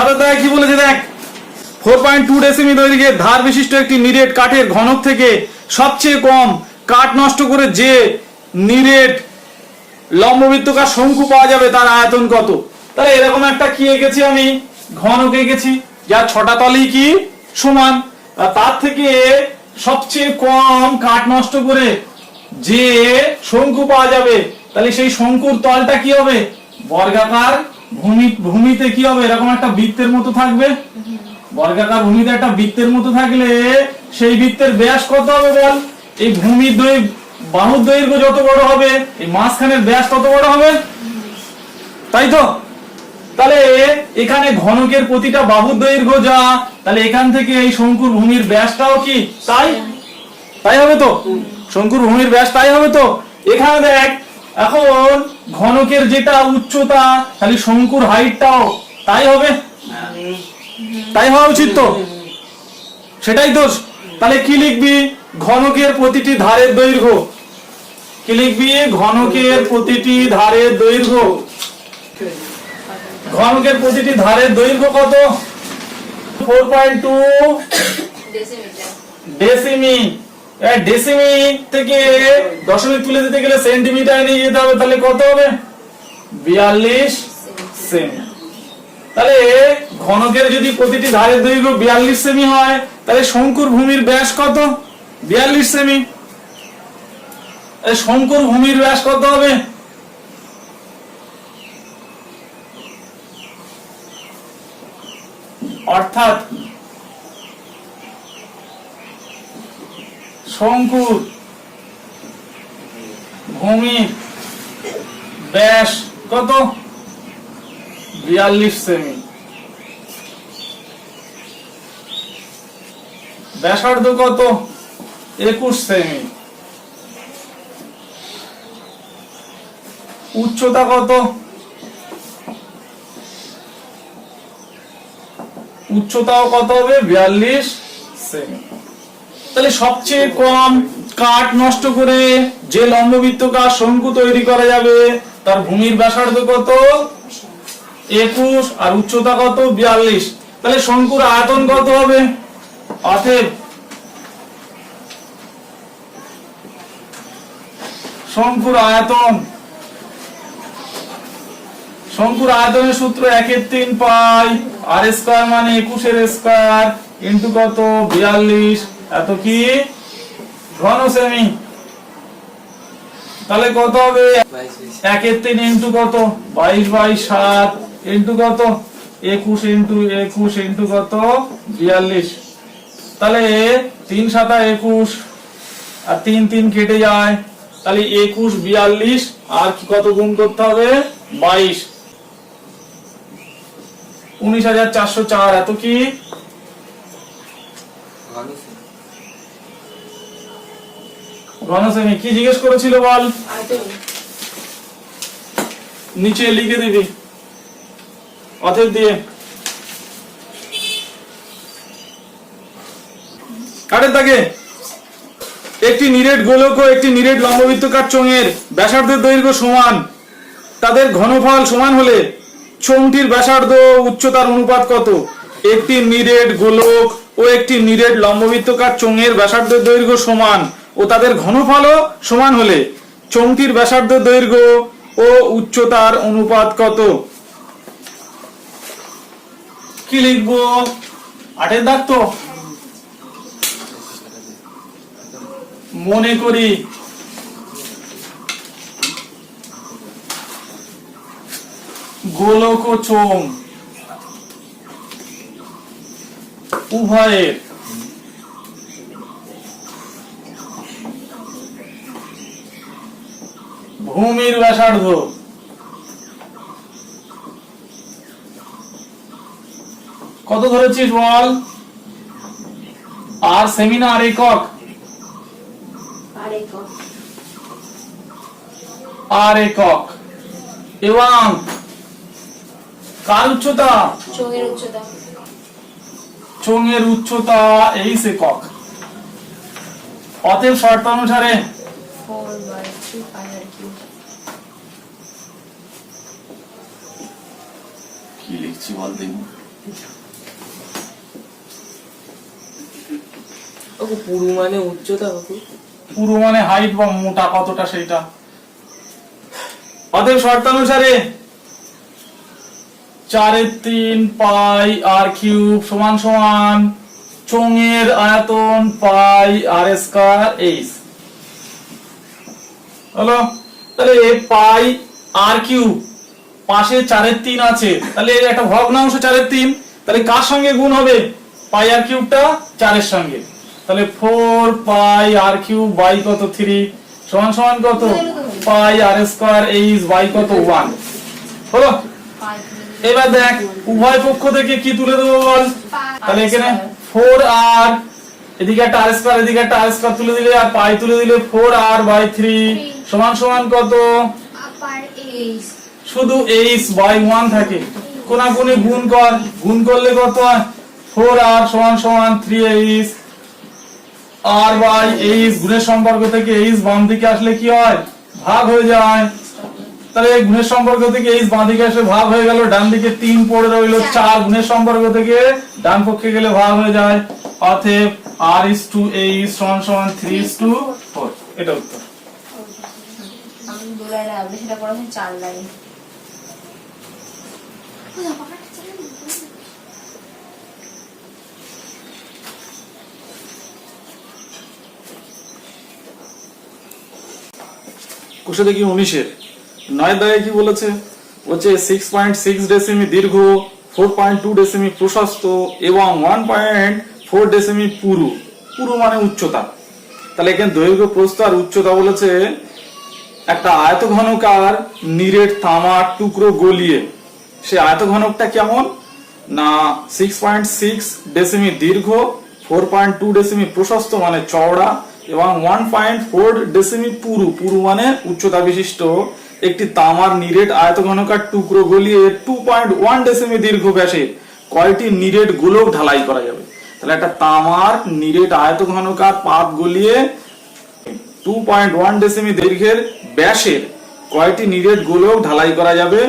সাদা দায় কি বলেছে দেখ? ফোর পয়েন্ট টু ডেসিমি দৈর্ঘ্যে ধার বিশিষ্ট একটি নিরেট কাঠের ঘনক থেকে সবচেয়ে কম কাঠ নষ্ট করে যে নিরেট লম্ববৃত্তকার শঙ্কু পাওয়া যাবে তার আয়তন কত? তাহলে এরকম একটা কি এঁকেছি আমি? ঘনক এঁকেছি। যার ছটা তলেই কি? সমান। তার থেকে সবচেয়ে কম কাঠ নষ্ট করে যে শঙ্কু পাওয়া যাবে, তাহলে সেই শঙ্কুর তলটা কি হবে? বর্গাকার ভূমি, ভূমিতে কি হবে? এরকম একটা বৃত্তের মতো থাকবে। বর্গাকার ভূমিতে একটা বৃত্তের মতো থাকলে সেই বৃত্তের ব্যাস কত হবে বল? এই দৈর্ঘ্য বাহুর দৈর্ঘ্য যত বড় হবে, এই মাঝখানের ব্যাস তত বড় হবে। তাই তো? তাহলে এখানে ঘনকের প্রতিটা বাহুর দৈর্ঘ্য যা, তাহলে এখান থেকে এই শঙ্কুর ভূমির ব্যাসটাও কি? তাই? তাই হবে তো? শঙ্কুর ভূমির ব্যাস তাই হবে তো? এখানে দেখ এখন ঘনকের যেটা উচ্চতা তাহলে শঙ্কুর হাইটটাও তাই হবে? তাই হওয়া উচিত তো? সেটাই দোষ। তাহলে কি লিখবি? ঘনকের প্রতিটি ধারের দৈর্ঘ্য। কি লিখবি? ঘনকের প্রতিটি ধারের দৈর্ঘ্য। ঘনকের প্রতিটি ধারের দৈর্ঘ্য কত? ফোর পয়েন্ট টু ডেসিমি। ডেসিমি থেকে দশমিক তুলে দিতে গেলে সেন্টিমিটার নিয়ে যেতে হবে, তাহলে কত হবে? বিয়াল্লিশ সেমি তাহলে ঘনকের যদি প্রতিটি ধারের দৈর্ঘ্য বিয়াল্লিশ সেমি হয়, তাহলে শঙ্কুর ভূমির ব্যাস কত? বিয়াল্লিশ সেমি শঙ্কুর ভূমির ব্যাস কত হবে? অর্থাৎ শঙ্কুর, ভূমির, ব্যাস, কত? বিয়াল্লিশ সেমি। ব্যাসার্ধ কত? একুশ সেমি। উচ্চতা কত? উচ্চতাও কত হবে? বিয়াল্লিশ সেমি। তাহলে সবচেয়ে কম কাঠ নষ্ট করে যে লম্ববৃত্তকার শঙ্কু তৈরি করা যাবে, তার ভূমির ব্যাসার্ধ কত? একুশ আর উচ্চতা কত? বিয়াল্লিশ। তাহলে শঙ্কুর আয়তন কত হবে? অতএব শঙ্কুর আয়তন, শঙ্কুর আয়তনের সূত্র একের তিন পাই, আর স্কোয়ার মানে একুশের স্কোয়ার ইন্টু কত? বিয়াল্লিশ। এত কি? ঘন সেমি তাহলে কত হবে? একের তিন ইন্টু কত? বাইশ বাই সাত ইন্টু কত? একুশ ইন্টু একুশ ইন্টু কত? বিয়াল্লিশ। তাহলে তিন সাতা একুশ আর তিন তিন কেটে যায়। তাহলে একুশ বিয়াল্লিশ আর কি কত গুণ করতে হবে? বাইশ। উনিশ হাজার চারশো চার এত কি? ঘনশ্রেণী কি জিজ্ঞেস করেছিল বল? নিচে লিখে দিবি। অথব দিয়ে। কাটের দাগে। একটি নিরেট গোলক ও একটি নিরেট লম্ববৃত্তকার চোঙের ব্যাসার্ধের দৈর্ঘ্য সমান। তাদের ঘনফল সমান হলে চোঙটির ব্যাসার্ধ উচ্চতার অনুপাত কত? একটি নিরেট গোলক ও একটি নিরেট লম্ববৃত্তকার চোঙের ব্যাসার্ধের দৈর্ঘ্য সমান। ও তাদের ঘনফলও সমান হলে চোঙটির ব্যাসার্ধ দৈর্ঘ্য ও উচ্চতার অনুপাত কত? কি লিখব? আটের দাগ তো। মনে করি। গোলক ও চোঙ। উভয়ের ভূমির ব্যাসার্ধ। কত ধরেছিস বল? আর সেমিনার একক? আর একক। এবং কার উচ্চতা? চোঙের উচ্চতা। চোঙের উচ্চতা এইচ একক। অতএব শর্ত অনুসারে থ্রি পাই আর কিউ কি লিখছি বল দেখি কাকু পুরু মানে উচ্চতা কাকু পুরো মানে হাইট বা মোটা কতটা সেটা? অতএব শর্তানুসারে চারের তিন পাই আর কিউব সমান সমান চোঙের আয়তন পাই আর স্কয়ার এইচ। হলো? তাহলে এ পাই আর কিউব পাশে চারের তিন আছে। তাহলে এর একটা ভগ্নাংশ চারের তিন। তাহলে কার সঙ্গে গুণ হবে? পাই আর কিউবটা চারের সঙ্গে। তাহলে four pi r cube by কত থ্রি? সমান সমান কত? Pi r square H by কত ওয়ান। হলো? এবার দেখ, উভয় পক্ষ থেকে কি তুলে দেবো বল? তাহলে এখানে ফোর আর, এদিকে একটা আর স্কয়ার, এদিকে একটা আর স্কয়ার তুলে দিলে আর পাই তুলে দিলে ফোর আর বাই থ্রি। সমান সমান কত? শুধু এইচ বাই ওয়ান থাকে। কোনাকুনি গুণ কর। গুণ করলে কত হয়? ফোর আর সমান সমান three H. R by H গুণের সম্পর্ক থেকে এইচ বাম দিকে আসলে কি হয়? ভাগ হয়ে যায়। তাহলে এই গুণের সম্পর্ক থেকে এইচ বাম দিকে আসলে ভাগ হয়ে গেল ডান দিকে তিন পড়ে রইল চার। গুণের সম্পর্ক থেকে ডান পক্ষে গেলে ভাগ হয়ে যায়। অতএব আর ইস টু এইচ সমান সমান থ্রি ইস টু ফোর এটা উত্তর। আপনি সেটা পড়াছেন চার লাইন দেখি উনিশের। নয় কি বলেছে? বলছে সিক্স পয়েন্ট সিক্স ডেসিমি দীর্ঘ ফোর পয়েন্ট টু ডেসিমি প্রশস্ত এবং ওয়ান পয়েন্ট ফোর ডেসিমি পুরু। পুরু মানে উচ্চতা। তাহলে এখানে দৈর্ঘ্য, প্রস্থ আর উচ্চতা বলেছে একটা আয়ত ঘনকার নিরেট তামার টুকরো গলিয়ে, সে আয়ত ঘনকটা কেমন? না সিক্স পয়েন্ট সিক্স ডেসিমি দীর্ঘ ফোর পয়েন্ট টু ডেসিমি প্রশস্ত মানে চওড়া, এবং ওয়ান পয়েন্ট ফোর ডেসিমি পুরু। পুরু মানে উচ্চতা বিশিষ্ট। একটি তামার নিরেট আয়ত ঘনকার টুকরো গলিয়ে টু পয়েন্ট ওয়ান ডেসিমি দীর্ঘ ব্যাসে কয়টি নিরেট গোলক ঢালাই করা যাবে? তাহলে একটা তামার নিরেট আয়ত ঘনকার পাত গলিয়ে টু পয়েন্ট ওয়ান ডেসিমি দৈর্ঘ্যের ব্যাসের কয়টি নিরেট গোলক ঢালাই করা যাবে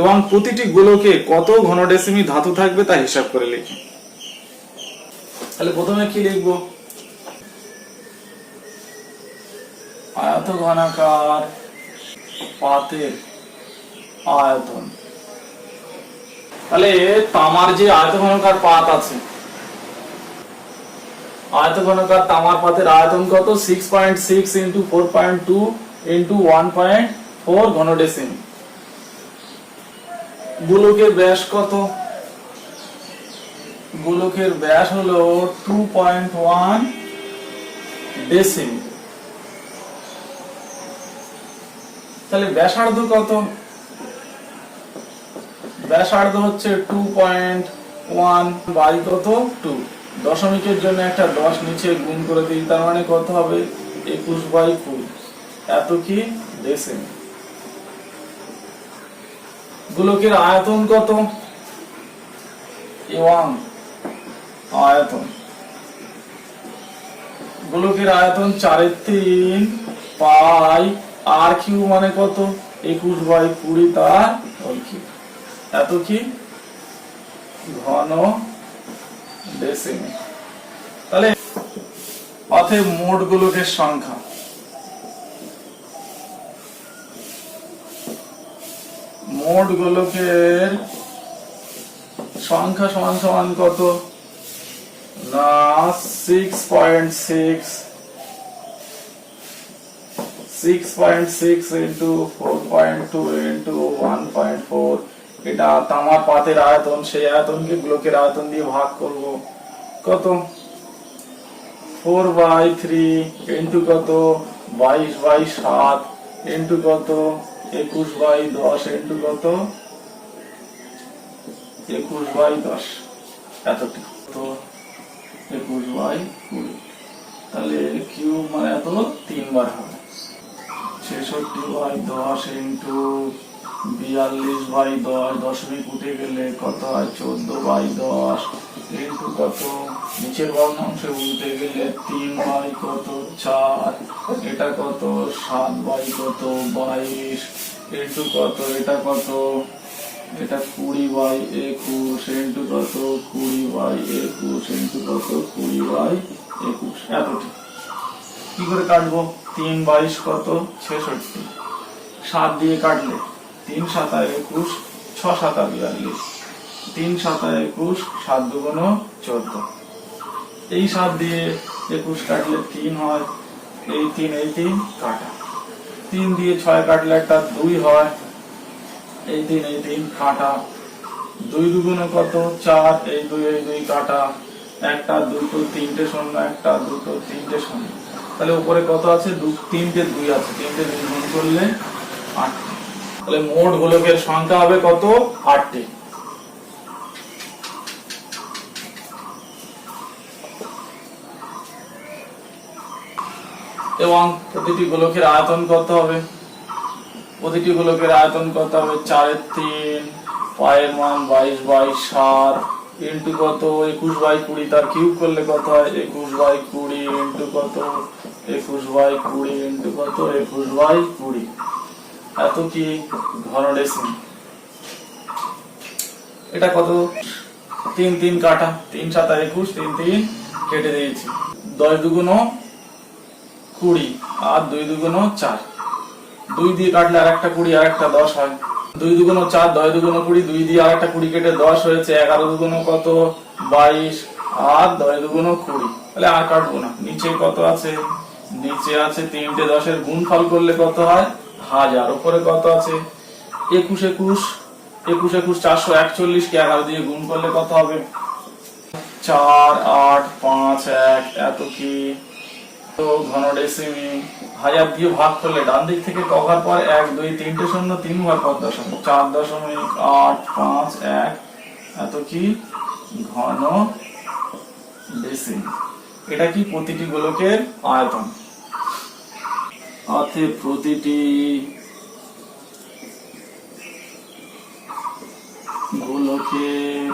এবং প্রতিটি গোলকে কত ঘন ডেসিমি ধাতু থাকবে তা হিসাব করে লিখি। তাহলে প্রথমে কি লিখব? আয়ত ঘনাকার পাতের আয়তন। তাহলে তামার যে আয়ত ঘনকার পাত আছে আয়ত ঘনকার তামার পাতের আয়তন কত? Six point six into four point two into one point four ঘনডেসিমি। গোলকের ব্যাস কত? গোলকের ব্যাস হলো টু পয়েন্ট ওয়ান ডেসিমি। তাহলে ব্যাসার্ধ কত? ব্যাসার্ধ হচ্ছে টু পয়েন্ট ওয়ান বাই কত? টু দশমিকের জন্য একটা দশ নিচে গুণ করে দিই, তার মানে কত হবে? একুশ বাই কুড়ি। এত কি? ডেসিমি গোলকের আয়তন কত? এবং আয়তন। গোলকের আয়তন চারের তিন পাই আর কিউ মানে কত? একুশ বাই কুড়ি তার এত কি? ঘন তাহলে অতএব মোট গোলকের সংখ্যা। মোট গোলকের সংখ্যা সমান সমান কত? না six point six six point six into four point two into one point four এটা তামার পাতের আয়তন, সেই আয়তনকে গোলকের আয়তন দিয়ে ভাগ করব। কত? ফোর বাই থ্রি ইন্টু কত? বাইশ বাই সাত ইন্টু কত? একুশ বাই দশ ইন্টু কত? একুশ বাই দশ। এতটি। তো একুশ বাই কুড়ি। তাহলে কিউব মানে এত? তিনবার হবে। ছেষট্টি বাই দশ ইন্টু বিয়াল্লিশ বাই দশ দশমিক উঠে গেলে কত হয়? চোদ্দ বাই দশ। ইন্টু কত নিচের ভগ্নাংশে উঠে গেলে তিন বাই কত? চার। এটা কত? সাত বাই কত? বাইশ। ইন্টু কত? এটা কত? এটা কুড়ি বাই একুশ। ইন্টু কত? কুড়ি বাই একুশ। ইন্টু কত? কুড়ি বাই একুশ। এতটি কি করে কাটবো? তিন বাইশ কত? ছেষট্টি। সাত দিয়ে কাটলে তিন সাতা একুশ, ছ সাতা বিয়াল্লিশ, তিন সাতা একুশ, সাত দুগুণ চোদ্দ। এই সাত দিয়ে একুশ কাটলে তিন হয়, এই তিন এই তিন, কাটা। তিন দিয়ে ছয় কাটলে একটা দুই হয়, এই তিন এই তিন, কাটা। দুই দুগুণে কত? চার, এই দুই এই দুই, কাটা। একটা, দুটো, তিনটে শূন্য, একটা, দুটো, তিনটে শূন্য। তাহলে উপরে কত আছে? দু, তিনটে দুই আছে। তিনটে দুই গুণ করলে আটটি তাহলে মোট গোলকের সংখ্যা হবে কত? আটটি। এবং প্রতিটি গোলকের আয়তন কত হবে? প্রতিটি গোলকের আয়তন কত হবে? চারের তিন, পায়ের মান বাইশ বাই সাত, ইন্টু কত? একুশ বাই কুড়ি, তার কিউব করলে কত হয়? একুশ বাই কুড়ি ইন্টু কত? একুশ বাই কুড়ি ইন্টু কত? একুশ বাই কুড়ি। এত কি ডেসিমি? এটা কত? তিন তিন কাটা, তিন একুশ, তিন তিন কেটে দিয়েছি। দশ কুড়ি আর দুই চার। দুই দিয়ে কাটলে আর একটা কুড়ি আর একটা দশ হয়। দুই দুগুণ চার, দশ দুগুণ কুড়ি, দুই দিয়ে আর একটা কুড়ি কেটে দশ হয়েছে এগারো দুগুণ কত? বাইশ আর দশ দুগুণ কুড়ি। তাহলে আর কাটবো না। নিচে কত আছে? নিচে আছে তিনটে দশের গুণফল করলে কত হয়? হাজার। উপরে কত আছে? একুশ একুশ। একুশ একুশ চারশো একচল্লিশ কে এগারো দিয়ে গুণ করলে কত হবে? চার, আট, পাঁচ, এক, এত কি? ঘন ডেসিমি হাজার দিয়ে ভাগ করলে ডান দিক থেকে কভার পর এক, দুই তিনটে শূন্য, তিন ভাগ কত? দশমিক চার দশমিক আট, পাঁচ, এক, এত কি? ঘন ডেসিমি এটা কি প্রতিটি গোলকের আয়তন? অর্থে প্রতিটি গোলকের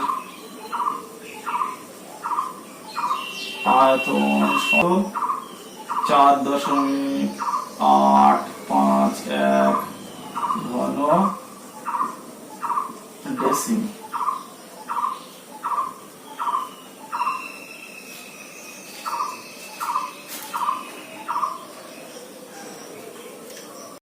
আয়তন চার দশমিক আট পাঁচ এক ঘন ডেসিমি